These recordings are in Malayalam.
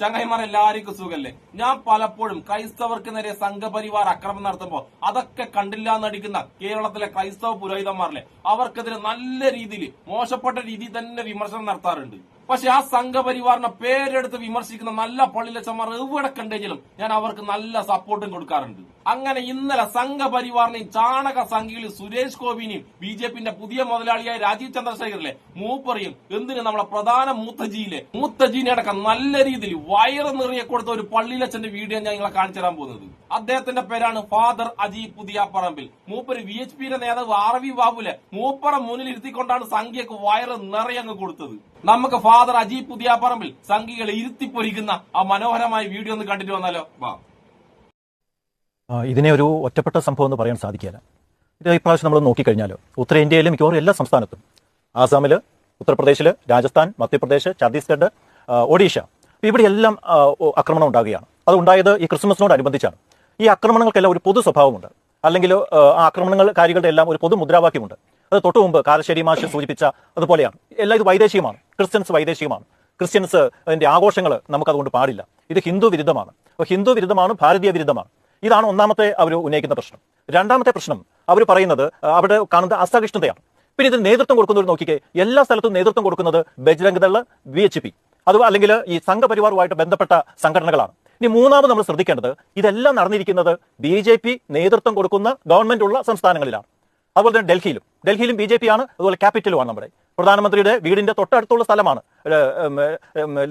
ചങ്ങായിമാർ എല്ലാവർക്കും സുഖല്ലേ? ഞാൻ പലപ്പോഴും ക്രൈസ്തവർക്ക് നേരെ സംഘപരിവാർ അക്രമം നടത്തുമ്പോൾ അതൊക്കെ കണ്ടില്ല എന്നടിക്കുന്ന കേരളത്തിലെ ക്രൈസ്തവ പുരോഹിതന്മാരിലെ അവർക്കെതിരെ നല്ല രീതിയിൽ മോശപ്പെട്ട രീതിയിൽ തന്നെ വിമർശനം നടത്താറുണ്ട്. പക്ഷെ ആ സംഘപരിവാറിനെ പേരെടുത്ത് വിമർശിക്കുന്ന നല്ല പള്ളിലച്ചന്മാർ എവിടെ കണ്ടെങ്കിലും ഞാൻ അവർക്ക് നല്ല സപ്പോർട്ടും കൊടുക്കാറുണ്ട്. അങ്ങനെ ഇന്നലെ സംഘപരിവാറിനെയും ചാണക സംഘികളും സുരേഷ് ഗോപിനെയും ബി ജെ പിന്റെ പുതിയ മുതലാളിയായ രാജീവ് ചന്ദ്രശേഖറിലെ മൂപ്പറിയും എന്തിനു നമ്മളെ പ്രധാന മൂത്തജിയിലെ മൂത്തജീനെ അടക്കം നല്ല രീതിയിൽ വയറ് നിറയെ കൊടുത്ത ഒരു പള്ളിയിലച്ചന്റെ വീഡിയോ ഞാൻ നിങ്ങളെ കാണിച്ചു തരാൻ പോകുന്നത്. അദ്ദേഹത്തിന്റെ പേരാണ് ഫാദർ അജി പുതിയ പറമ്പിൽ മൂപ്പര് വി എച്ച് പിയുടെ നേതാവ് ആർ വി ബാബുലെ മൂപ്പറ മുന്നിൽ ഇരുത്തിക്കൊണ്ടാണ് സംഖ്യക്ക് വയറ് നിറയെ അങ്ങ് കൊടുത്തത്. നമുക്ക് ഫാദർ അജി പുതിയാപ്പറമ്പിൽ സംഖ്യകളെ ഇരുത്തിപ്പൊരിക്കുന്ന ആ മനോഹരമായ വീഡിയോ ഒന്ന് കണ്ടിട്ട് വന്നാലോ? വാ. ഇതിനെ ഒരു ഒറ്റപ്പെട്ട സംഭവം എന്ന് പറയാൻ സാധിക്കില്ല ഇത് ഇപ്രാവശ്യം നമ്മൾ നോക്കിക്കഴിഞ്ഞാൽ ഉത്തരേന്ത്യയിലും മിക്കവാറും എല്ലാ സംസ്ഥാനത്തും. ആസാമിൽ ഉത്തർപ്രദേശിൽ രാജസ്ഥാൻ മധ്യപ്രദേശ് ഛത്തീസ്ഗഡ് ഒഡീഷ. ഇവിടെയെല്ലാം ആക്രമണം ഉണ്ടാകുകയാണ്. അത് ഉണ്ടായത് ഈ ക്രിസ്മസിനോടനുബന്ധിച്ചാണ്. ഈ ആക്രമണങ്ങൾക്കെല്ലാം ഒരു പൊതു സ്വഭാവമുണ്ട്. അല്ലെങ്കിൽ ആ ആക്രമണങ്ങൾ കാര്യങ്ങളുടെ എല്ലാം ഒരു പൊതു മുദ്രാവാക്യമുണ്ട്. അത് തൊട്ടു മുമ്പ് കാരശ്ശേരി മാഷ് സൂചിപ്പിച്ച അതുപോലെയാണ്. എല്ലാം ഇത് വൈദേശികമാണ്. ക്രിസ്ത്യൻസ് വൈദേശികമാണ്. ക്രിസ്ത്യൻസ് അതിന്റെ ആഘോഷങ്ങൾ നമുക്കതുകൊണ്ട് പാടില്ല. ഇത് ഹിന്ദു വിരുദ്ധമാണ്. അപ്പോൾ ഹിന്ദു വിരുദ്ധമാണ് ഭാരതീയ വിരുദ്ധമാണ്. ഇതാണ് ഒന്നാമത്തെ അവർ ഉന്നയിക്കുന്ന പ്രശ്നം. രണ്ടാമത്തെ പ്രശ്നം അവർ പറയുന്നത് അവിടെ കാണുന്നത് അസഹിഷ്ണുതയാണ്. പിന്നെ ഇതിന് നേതൃത്വം കൊടുക്കുന്നവർ നോക്കിക്കേ എല്ലാ സ്ഥലത്തും നേതൃത്വം കൊടുക്കുന്നത് Bajrang Dal V H P. അത് അല്ലെങ്കിൽ ഈ സംഘപരിവാറുമായിട്ട് ബന്ധപ്പെട്ട സംഘടനകളാണ്. ഇനി മൂന്നാമത് നമ്മൾ ശ്രദ്ധിക്കേണ്ടത് ഇതെല്ലാം നടന്നിരിക്കുന്നത് ബി നേതൃത്വം കൊടുക്കുന്ന ഗവൺമെന്റ് ഉള്ള സംസ്ഥാനങ്ങളിലാണ്. അതുപോലെ തന്നെ ഡൽഹിയിലും. ഡൽഹിയിലും ബി ജെ പി ആണ് അതുപോലെ ക്യാപിറ്റലുമാണ് നമ്മുടെ. പ്രധാനമന്ത്രിയുടെ വീടിന്റെ തൊട്ടടുത്തുള്ള സ്ഥലമാണ്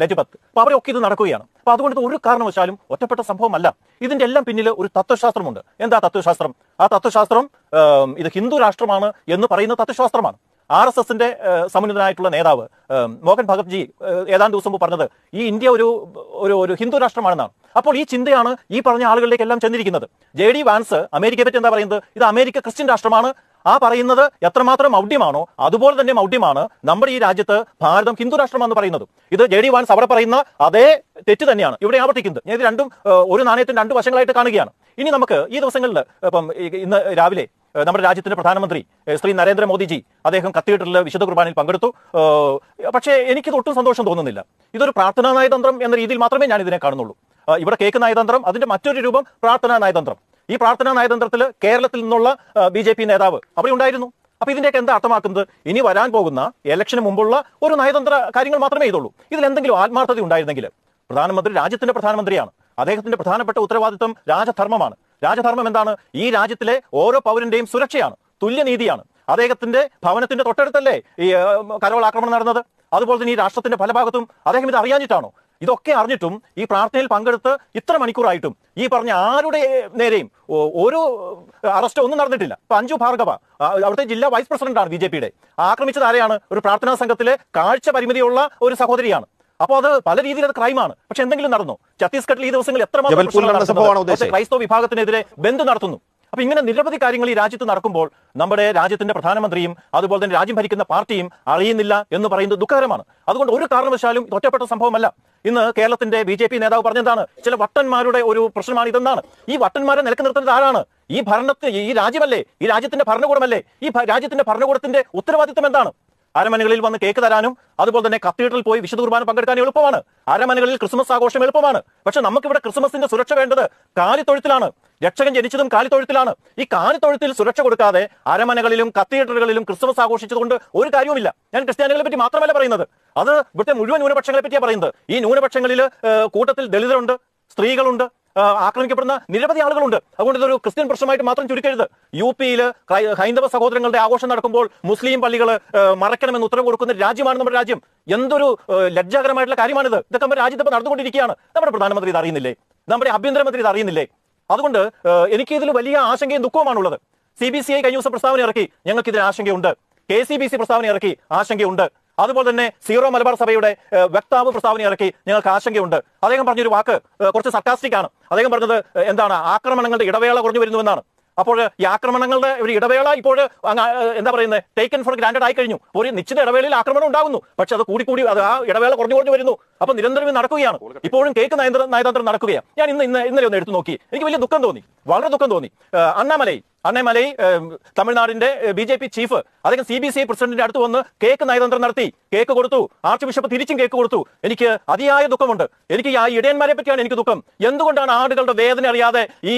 ലജ്പത്ത് അപ്പൊ അവരൊക്കെ ഇത് നടക്കുകയാണ്. അപ്പൊ അതുകൊണ്ട് ഒരു കാരണവശാലും ഒറ്റപ്പെട്ട സംഭവമല്ല. ഇതിന്റെ എല്ലാം പിന്നിൽ ഒരു തത്വശാസ്ത്രമുണ്ട്. എന്താ തത്വശാസ്ത്രം? ആ തത്വശാസ്ത്രം ഇത് ഹിന്ദു രാഷ്ട്രമാണ് എന്ന് പറയുന്ന തത്വശാസ്ത്രമാണ്. ആർ എസ് എസിന്റെ സമുന്നതനായിട്ടുള്ള നേതാവ് മോഹൻ ഭഗത് ജി ഏതാണ്ട് ദിവസം മുമ്പ് പറഞ്ഞത് ഈ ഇന്ത്യ ഒരു ഒരു ഒരു ഹിന്ദു രാഷ്ട്രമാണെന്നാണ്. അപ്പോൾ ഈ ചിന്തയാണ് ഈ പറഞ്ഞ ആളുകളിലേക്കെല്ലാം ചെന്നിരിക്കുന്നത്. ജെ ഡി വാൻസ് അമേരിക്കയെ പറ്റി എന്താ പറയുന്നത്? ഇത് അമേരിക്ക ക്രിസ്ത്യൻ രാഷ്ട്രമാണ് ആ പറയുന്നത് എത്രമാത്രം മൗഢ്യമാണോ അതുപോലെ തന്നെ മൗഢ്യമാണ് നമ്മുടെ ഈ രാജ്യത്ത് ഭാരതം ഹിന്ദു രാഷ്ട്രമാണെന്ന് പറയുന്നത്. ഇത് ജെ ഡി വാൻസ് അവിടെ പറയുന്ന അതേ തെറ്റ് തന്നെയാണ്. ഇവിടെ ആവർത്തിക്കുന്നത്. ഞാൻ ഇത് രണ്ടും ഒരു നാണയത്തിന് രണ്ട് വശങ്ങളായിട്ട് കാണുകയാണ്. ഇനി നമുക്ക് ഈ ദിവസങ്ങളിൽ ഇപ്പം ഇന്ന് രാവിലെ നമ്മുടെ രാജ്യത്തിന്റെ പ്രധാനമന്ത്രി ശ്രീ നരേന്ദ്രമോദിജി അദ്ദേഹം കത്തീഡ്രലിൽ വിശുദ്ധ കുർബാനയിൽ പങ്കെടുത്തു. പക്ഷേ എനിക്കിത് ഒട്ടും സന്തോഷം തോന്നുന്നില്ല. ഇതൊരു പ്രാർത്ഥനാ നയതന്ത്രം എന്ന രീതിയിൽ മാത്രമേ ഞാൻ ഇതിനെ കാണുന്നുള്ളൂ ഇവിടെ കേക്ക് നയതന്ത്രം അതിന്റെ മറ്റൊരു രൂപം പ്രാർത്ഥനാ നയതന്ത്രം. ഈ പ്രാർത്ഥനാ നയതന്ത്രത്തിൽ കേരളത്തിൽ നിന്നുള്ള ബി ജെ പി നേതാവ് അവിടെ ഉണ്ടായിരുന്നു. അപ്പൊ ഇതിന്റെയൊക്കെ എന്താ അർത്ഥമാക്കുന്നത്? ഇനി വരാൻ പോകുന്ന ഇലക്ഷന് മുമ്പുള്ള ഒരു നയതന്ത്ര കാര്യങ്ങൾ മാത്രമേ ഇതുള്ളൂ ഇതിൽ എന്തെങ്കിലും ആത്മാർത്ഥത ഉണ്ടായിരുന്നെങ്കിൽ പ്രധാനമന്ത്രി രാജ്യത്തിന്റെ പ്രധാനമന്ത്രിയാണ്. അദ്ദേഹത്തിന്റെ പ്രധാനപ്പെട്ട ഉത്തരവാദിത്വം രാജധർമ്മമാണ്. രാജധർമ്മം എന്താണ്? ഈ രാജ്യത്തിലെ ഓരോ പൗരന്റെയും സുരക്ഷയാണ്. തുല്യനീതിയാണ് അദ്ദേഹത്തിന്റെ ഭവനത്തിന്റെ തൊട്ടടുത്തല്ലേ ഈ കരോൾ ആക്രമണം നടന്നത്? അതുപോലെ തന്നെ ഈ രാഷ്ട്രത്തിന്റെ പല ഭാഗത്തും അദ്ദേഹം ഇത് അറിയാഞ്ഞിട്ടാണോ? ഇതൊക്കെ അറിഞ്ഞിട്ടും ഈ പ്രാർത്ഥനയിൽ പങ്കെടുത്ത് ഇത്ര മണിക്കൂറായിട്ടും ഈ പറഞ്ഞ ആരുടെ നേരെയും ഒരു അറസ്റ്റ് ഒന്നും നടന്നിട്ടില്ല. ഇപ്പൊ അഞ്ജു ഭാർഗവ അവിടുത്തെ ജില്ലാ വൈസ് പ്രസിഡന്റാണ് ബി ജെ പിയുടെ. ആക്രമിച്ചത് ആരെയാണ്? ഒരു പ്രാർത്ഥനാ സംഘത്തിലെ കാഴ്ച പരിമിതിയുള്ള ഒരു സഹോദരിയാണ്. അപ്പോൾ അത് പല രീതിയിൽ അത് ക്രൈമാണ്. പക്ഷെ എന്തെങ്കിലും നടന്നു? ഛത്തീസ്ഗഡിൽ ഈ ദിവസങ്ങളിൽ എത്രമാത്രം ക്രൈസ്തവ വിഭാഗത്തിനെതിരെ ബന്ധു നടത്തുന്നു. അപ്പൊ ഇങ്ങനെ നിരവധി കാര്യങ്ങൾ ഈ രാജ്യത്ത് നടക്കുമ്പോൾ നമ്മുടെ രാജ്യത്തിന്റെ പ്രധാനമന്ത്രിയും അതുപോലെ തന്നെ രാജ്യം ഭരിക്കുന്ന പാർട്ടിയും അറിയുന്നില്ല എന്ന് പറയുന്നത് ദുഃഖകരമാണ്. അതുകൊണ്ട് ഒരു കാരണവശാലും ഒറ്റപ്പെട്ട സംഭവമല്ല. ഇന്ന് കേരളത്തിന്റെ ബി ജെ പി നേതാവ് പറഞ്ഞെന്താണ്? ചില വട്ടന്മാരുടെ ഒരു പ്രശ്നമാണ് ഇതെന്നാണ്. ഈ വട്ടന്മാരെ നിലയ്ക്ക് നിർത്തുന്നത് ആരാണ്? ഈ ഭരണത്തിന് ഈ രാജ്യമല്ലേ? ഈ രാജ്യത്തിന്റെ ഭരണകൂടമല്ലേ? ഈ രാജ്യത്തിന്റെ ഭരണകൂടത്തിന്റെ ഉത്തരവാദിത്തം എന്താണ്? അരമനകളിൽ വന്ന് കേക്ക് തരാനും അതുപോലെ തന്നെ കത്തീഡ്രൽ പോയി വിശുദ്ധ കുർബാന പങ്കെടുക്കാൻ എളുപ്പമാണ്. അരമനകളിൽ ക്രിസ്മസ് ആഘോഷം എളുപ്പമാണ്. പക്ഷെ നമുക്കിവിടെ ക്രിസ്മസിന്റെ സുരക്ഷ വേണ്ടത് കാലിത്തൊഴുത്തിലാണ്. രക്ഷകൻ ജനിച്ചതും കാലിത്തൊഴുത്തിലാണ്. ഈ കാലിത്തൊഴുത്തിൽ സുരക്ഷ കൊടുക്കാതെ അരമനകളിലും കത്തീഡ്രലുകളിലും ക്രിസ്മസ് ആഘോഷിച്ചതുകൊണ്ട് ഒരു കാര്യവുമില്ല. ഞാൻ ക്രിസ്ത്യാനികളെ പറ്റി മാത്രമല്ല പറയുന്നത്. അത് ഇവിടുത്തെ മുഴുവൻ ന്യൂനപക്ഷങ്ങളെ പറ്റിയാണ് പറയുന്നത്. ഈ ന്യൂനപക്ഷങ്ങളിൽ കൂട്ടത്തിൽ ദളിതരുണ്ട് സ്ത്രീകളുണ്ട് ആക്രമിക്കപ്പെടുന്ന നിരവധി ആളുകളുണ്ട്. അതുകൊണ്ട് ഇതൊരു ക്രിസ്ത്യൻ പ്രശ്നമായിട്ട് മാത്രം ചുരുക്കരുത്. യു പിയിൽ ഹൈന്ദവ സഹോദരങ്ങളുടെ ആഘോഷം നടക്കുമ്പോൾ മുസ്ലിം പള്ളികൾ മറക്കണമെന്ന് ഉത്തരവ് കൊടുക്കുന്ന രാജ്യമാണ് നമ്മുടെ രാജ്യം. എന്തൊരു ലജ്ജാകരമായിട്ടുള്ള കാര്യമാണിത്. ഇതൊക്കെ നമ്മുടെ രാജ്യത്ത് നടന്നുകൊണ്ടിരിക്കുകയാണ്. നമ്മുടെ പ്രധാനമന്ത്രി ഇത് അറിയുന്നില്ലേ? നമ്മുടെ ആഭ്യന്തരമന്ത്രി ഇത് അറിയുന്നില്ലേ? അതുകൊണ്ട് എനിക്ക് ഇതിൽ വലിയ ആശങ്കയും ദുഃഖവുമാണുള്ളത്. സി ബി സി ഐ കഴിഞ്ഞ ദിവസം പ്രസ്താവന ഇറക്കി. ഞങ്ങൾക്ക് ഇതിൽ ആശങ്കയുണ്ട്. കെ സി ബി സി പ്രസ്താവന ഇറക്കി. ആശങ്കയുണ്ട്. അതുപോലെ തന്നെ സീറോ മലബാർ സഭയുടെ വക്താവ് പ്രസ്താവന ഇറക്കി ഞങ്ങൾക്ക് ആശങ്കയുണ്ട്. അദ്ദേഹം പറഞ്ഞൊരു വാക്ക് കുറച്ച് സർക്കാസ്റ്റിക് ആണ്. അദ്ദേഹം പറഞ്ഞത് എന്താണ് ആക്രമണങ്ങളുടെ ഇടവേള കുറഞ്ഞു വരുന്നുവെന്നാണ്. അപ്പോൾ ഈ ആക്രമണങ്ങളുടെ ഒരു ഇടവേള ഇപ്പോൾ എന്താ പറയുന്നത് ടേക്കൻ ഫോർ ഗ്രാൻഡഡ് ആയി കഴിഞ്ഞു. ഒരു നിശ്ചിത ഇടവേളയിൽ ആക്രമണം ഉണ്ടാകുന്നു. പക്ഷെ അത് കൂടി കൂടി അത് ആ ഇടവേള കുറഞ്ഞു കുറഞ്ഞു വരുന്നു. അപ്പൊ നിരന്തരം നടക്കുകയാണ്. ഇപ്പോഴും കേക്ക് നയതന്ത്രം നടക്കുകയാണ്. ഞാൻ ഇന്ന് ഇന്ന് ഇന്നലെ ഒന്ന് എടുത്തു നോക്കി. എനിക്ക് വലിയ ദുഃഖം തോന്നി. വളരെ ദുഃഖം തോന്നി. ഏഹ്, അണ്ണാമലൈ തമിഴ്നാടിന്റെ ബി ജെ പി ചീഫ് അദ്ദേഹം സി ബി സി പ്രസിഡന്റിന്റെ അടുത്ത് വന്ന് കേക്ക് നയതന്ത്രം നടത്തി. കേക്ക് കൊടുത്തു. ആർച്ച് ബിഷപ്പ് തിരിച്ചും കേക്ക് കൊടുത്തു. എനിക്ക് അതിയായ ദുഃഖമുണ്ട്. എനിക്ക് ആ ഇടയന്മാരെ പറ്റിയാണ് എനിക്ക് ദുഃഖം. എന്തുകൊണ്ടാണ് ആടുകളുടെ വേദന അറിയാതെ ഈ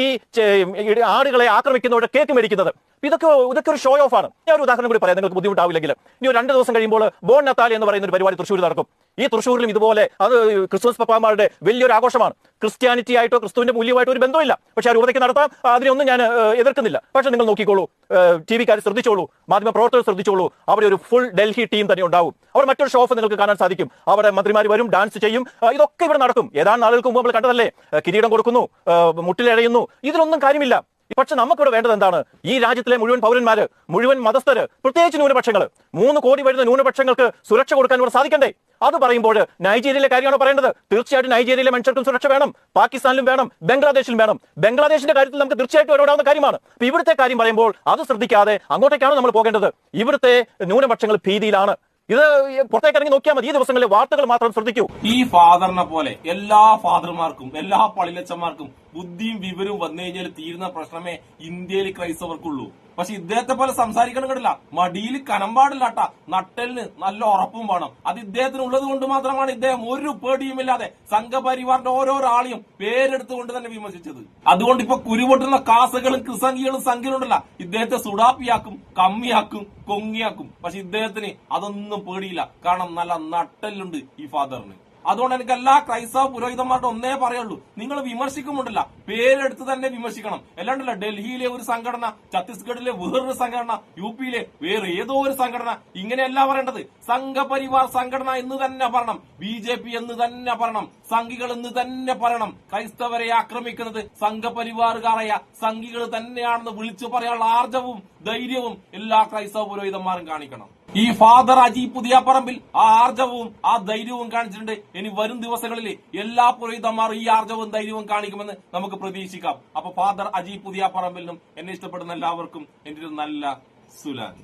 ആടുകളെ ആക്രമിക്കുന്നവരുടെ കേക്ക് മേടിക്കുന്നത്? ഇതൊക്കെ ഇതൊക്കെ ഒരു ഷോ ഓഫ് ആണ്. ഞാൻ ഒരു ഉദാഹരണം കൂടി പറയാം. നിങ്ങൾക്ക് ബുദ്ധിമുട്ടാവില്ലെങ്കിൽ ഇനി രണ്ട് ദിവസം കഴിയുമ്പോൾ ബോൺ നത്താലി എന്ന് പറയുന്ന ഒരു പരിപാടി തൃശ്ശൂർ നടക്കും. ഈ തൃശ്ശൂരിലും ഇതുപോലെ അത് ക്രിസ്മസ് പപ്പാമാരുടെ വലിയൊരു ആഘോഷമാണ്. ക്രിസ്ത്യാനിറ്റി ആയിട്ടോ ക്രിസ്തുവിന്റെ മൂല്യമായിട്ടോ ഒരു ബന്ധമില്ല. പക്ഷേ ആ രൂപതയ്ക്ക് നടത്താം. അതിനൊന്നും ഞാൻ എതിർക്കുന്നില്ല. പക്ഷേ നിങ്ങൾ നോക്കിക്കോളൂ. ടി വിക്കാർ ശ്രദ്ധിച്ചോളൂ. മാധ്യമ പ്രവർത്തകർ ശ്രദ്ധിച്ചോളൂ. അവിടെ ഒരു ഫുൾ ഡൽഹി ടീം തന്നെ ഉണ്ടാവും. അവർ മറ്റൊരു ഷോഫ് നിങ്ങൾക്ക് കാണാൻ സാധിക്കും. അവിടെ മന്ത്രിമാർ വരും ഡാൻസ് ചെയ്യും. ഇതൊക്കെ ഇവിടെ നടക്കും. ഏതാണ്ട് നാളുകൾക്ക് മുമ്പ് നമ്മൾ കണ്ടതല്ലേ? കിരീടം കൊടുക്കുന്നു മുട്ടിലഴയുന്നു ഇതിലൊന്നും കാര്യമില്ല. പക്ഷെ നമുക്കിവിടെ വേണ്ടത് എന്താണ്? ഈ രാജ്യത്തിലെ മുഴുവൻ പൗരന്മാര് മുഴുവൻ മതസ്ഥര് പ്രത്യേകിച്ച് ന്യൂനപക്ഷങ്ങൾ മൂന്ന് കോടി വരുന്ന ന്യൂനപക്ഷങ്ങൾക്ക് സുരക്ഷ കൊടുക്കാൻ ഇവിടെ സാധിക്കണ്ടേ? അത് പറയുമ്പോൾ നൈജീരിയയിലെ കാര്യമാണോ പറയേണ്ടത്? തീർച്ചയായിട്ടും നൈജീരിയയിലെ മനുഷ്യർക്കും സുരക്ഷ വേണം. പാകിസ്ഥാനിലും വേണം ബംഗ്ലാദേശിലും വേണം. ബംഗ്ലാദേശിന്റെ കാര്യത്തിൽ നമുക്ക് തീർച്ചയായിട്ടും ഇടപെടാവുന്ന കാര്യമാണ്. ഇവിടുത്തെ കാര്യം പറയുമ്പോൾ അത് ശ്രദ്ധിക്കാതെ അങ്ങോട്ടേക്കാണ് നമ്മൾ പോകേണ്ടത്. ഇവിടുത്തെ ന്യൂനപക്ഷങ്ങൾ ഭീതിയിലാണ്. ഇത് പുറത്തേക്ക് ഇറങ്ങി നോക്കിയാൽ മതി. ഈ ദിവസങ്ങളിലെ വാർത്തകൾ മാത്രം ശ്രദ്ധിക്കൂ. ഈ ഫാദറിനെ പോലെ എല്ലാ ഫാദർമാർക്കും എല്ലാ പള്ളിലച്ചന്മാർക്കും ബുദ്ധിയും വിവരവും വന്നു കഴിഞ്ഞാൽ തീരുന്ന പ്രശ്നമേ ഇന്ത്യയിൽ ക്രൈസ്തവർക്കുള്ളൂ. പക്ഷെ ഇദ്ദേഹത്തെ പോലെ സംസാരിക്കണം കണ്ടില്ല മടിയിൽ കനമ്പാടില്ലാട്ട. നട്ടലിന് നല്ല ഉറപ്പും വേണം. അത് ഇദ്ദേഹത്തിന് ഉള്ളത് കൊണ്ട് മാത്രമാണ് ഇദ്ദേഹം ഒരു പേടിയുമില്ലാതെ സംഘപരിവാറിന്റെ ഓരോരാളെയും പേരെടുത്തുകൊണ്ട് തന്നെ വിമർശിച്ചത്. അതുകൊണ്ട് ഇപ്പൊ കുരുപൊട്ടുന്ന കാസകളും ക്രിസംഗികളും സംഖ്യയിലുണ്ടല്ല ഇദ്ദേഹത്തെ സുഡാപ്പിയാക്കും കമ്മിയാക്കും കൊങ്ങിയാക്കും. പക്ഷെ ഇദ്ദേഹത്തിന് അതൊന്നും പേടിയില്ല. കാരണം നല്ല നട്ടലുണ്ട് ഈ ഫാദറിന്. അതുകൊണ്ട് എനിക്ക് എല്ലാ ക്രൈസ്തവ പുരോഹിതന്മാരുടെ ഒന്നേ പറയുള്ളൂ. നിങ്ങൾ വിമർശിക്കുമുണ്ടല്ല പേരെടുത്ത് തന്നെ വിമർശിക്കണം. അല്ലാണ്ടല്ല ഡൽഹിയിലെ ഒരു സംഘടന ഛത്തീസ്ഗഡിലെ വേറൊരു സംഘടന യു പിയിലെ വേറെ ഏതോ ഒരു സംഘടന ഇങ്ങനെയല്ല പറയേണ്ടത്. സംഘപരിവാർ സംഘടന എന്ന് തന്നെ പറയണം. ബി ജെ പി എന്ന് തന്നെ പറയണം. സംഘികൾ എന്ന് തന്നെ പറയണം. ക്രൈസ്തവരെ ആക്രമിക്കുന്നത് സംഘപരിവാറുകാരായ സംഘികൾ തന്നെയാണെന്ന് വിളിച്ചു പറയാനുള്ള ആർജവും ധൈര്യവും എല്ലാ ക്രൈസ്തവ പുരോഹിതന്മാരും കാണിക്കണം. ഈ ഫാദർ അജി പുതിയ പറമ്പിൽ ആ ആർജവും ആ ധൈര്യവും കാണിച്ചിട്ടുണ്ട്. ഇനി വരും ദിവസങ്ങളിൽ എല്ലാ പുരോഹിതന്മാരും ഈ ആർജവും ധൈര്യവും കാണിക്കുമെന്ന് നമുക്ക് പ്രതീക്ഷിക്കാം. അപ്പൊ ഫാദർ അജി പുതിയ നിന്നും എന്നെ ഇഷ്ടപ്പെടുന്ന എല്ലാവർക്കും എന്റെ ഒരു നല്ല സുലാൻ